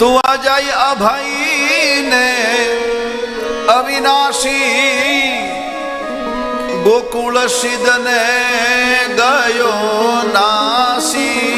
तू आ जाय अभय ने अविनाशी। गोकुल सिद्ध ने गयो नासी।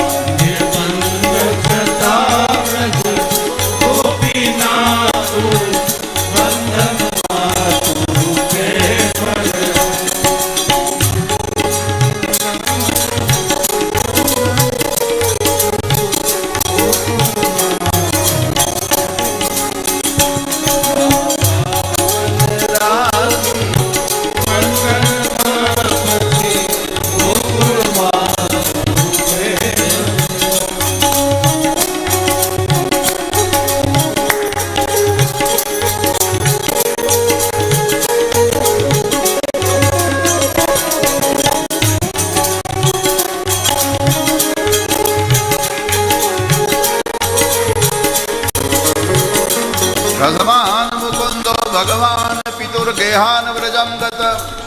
મુકુંદો ભગવાન પિતુર ગેહાન વ્રજમ ગત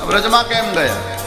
વ્રજમાં કેમ ગયા